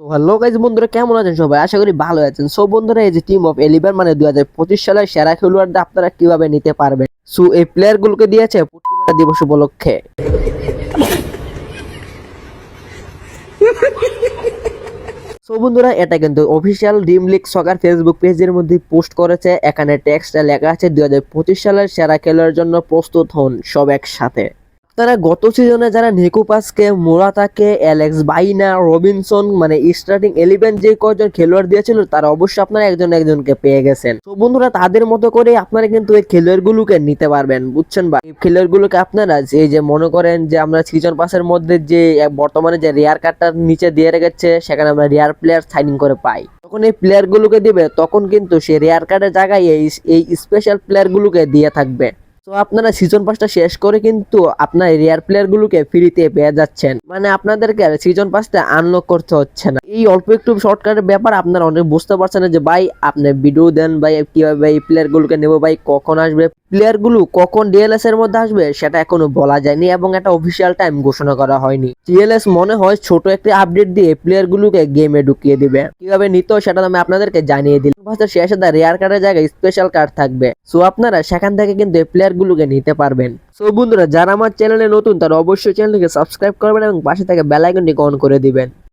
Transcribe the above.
তো hello guys বন্ধুরা, কেমন আছেন সবাই? আশা করি ভালো আছেন। সো বন্ধুরা, এই যে টিম অফ এলিভেন মানে দুই হাজার পঁচিশ সালের সেরা খেলোয়াড়দের আপনারা কীভাবে নিতে পারবেন? সো এই প্লেয়ার গুলোকে দিয়েছে পুটকিমারা দিবস উপলক্ষে। সো বন্ধুরা, এটা কিন্তু official dream league soccer Facebook পেজের মধ্যে পোস্ট করেছে। এখানে টেক্সটে লেখা আছে, দুই হাজার পঁচিশ সালের সেরা খেলোয়াড়ের জন্য প্রস্তুত হন সব একসাথে। তারা গত সিজনে যারা নিকোপাসকে মোরাতাকে, অ্যালেক্স বাইনা, রবিনসন মানে স্টার্টিং ইলেভেন যে কয়জন খেলোয়াড় দিয়েছিল, তারা অবশ্যই আপনারা একজন একজনকে পেয়ে গেছেন। তো বন্ধুরা, তাদের মতো করে আপনারা কিন্তু এই খেলোয়াড়গুলোকে নিতে পারবেন, বুঝছেন বা এই খেলোয়াড়গুলোকে আপনারা যে যে মনে করেন যে, আমরা সিজন পাসের মধ্যে যে বর্তমানে যে রেয়ার কার্ডটা নিচে দিয়ে রেখেছে, সেখানে আমরা রেয়ার প্লেয়ার সাইনিং করে পাই। যখন এই প্লেয়ারগুলোকে দিবে, তখন কিন্তু সে রেয়ার কার্ডের জায়গায় এই এই স্পেশাল প্লেয়ারগুলোকে দিয়ে থাকবে। তো আপনারা সিজন পাসটা শেষ করে কিন্তু আপনার রেয়ার প্লেয়ার গুলোকে ফ্রিতে পেয়ে যাচ্ছেন। মানে আপনাদেরকে সিজন পাসটা আনলক করতে হচ্ছে না। এই অল্প একটু শর্টকাটের ব্যাপার, আপনারা অনেক বুঝতে পারছেন যে, ভাই, আপনি ভিডিও দেন, ভাই, কীভাবে এই প্লেয়ার গুলোকে নেব, ভাই, কখন আসবে? প্লেয়ারগুলো কখন ডিএলএস এর মধ্যে আসবে, সেটা এখনও বলা যায়নি এবং একটা অফিসিয়াল টাইম ঘোষণা করা হয়নি। ডিএলএস মনে হয় ছোট একটি আপডেট দিয়ে প্লেয়ার গুলোকে গেমে ঢুকিয়ে দিবে। কীভাবে নিতে, সেটা আমি আপনাদেরকে জানিয়ে দিলাম। ভাষার শেষে দা রেয়ার কার্ডের জায়গায় স্পেশাল কার্ড থাকবে। সো আপনারা সেখান থেকে কিন্তু এই প্লেয়ার গুলোকে নিতে পারবেন। সো বন্ধুরা, যারা আমার চ্যানেলে নতুন, তারা অবশ্যই চ্যানেলটিকে সাবস্ক্রাইব করবেন এবং পাশে থেকে বেল আইকনটি অন করে দিবেন।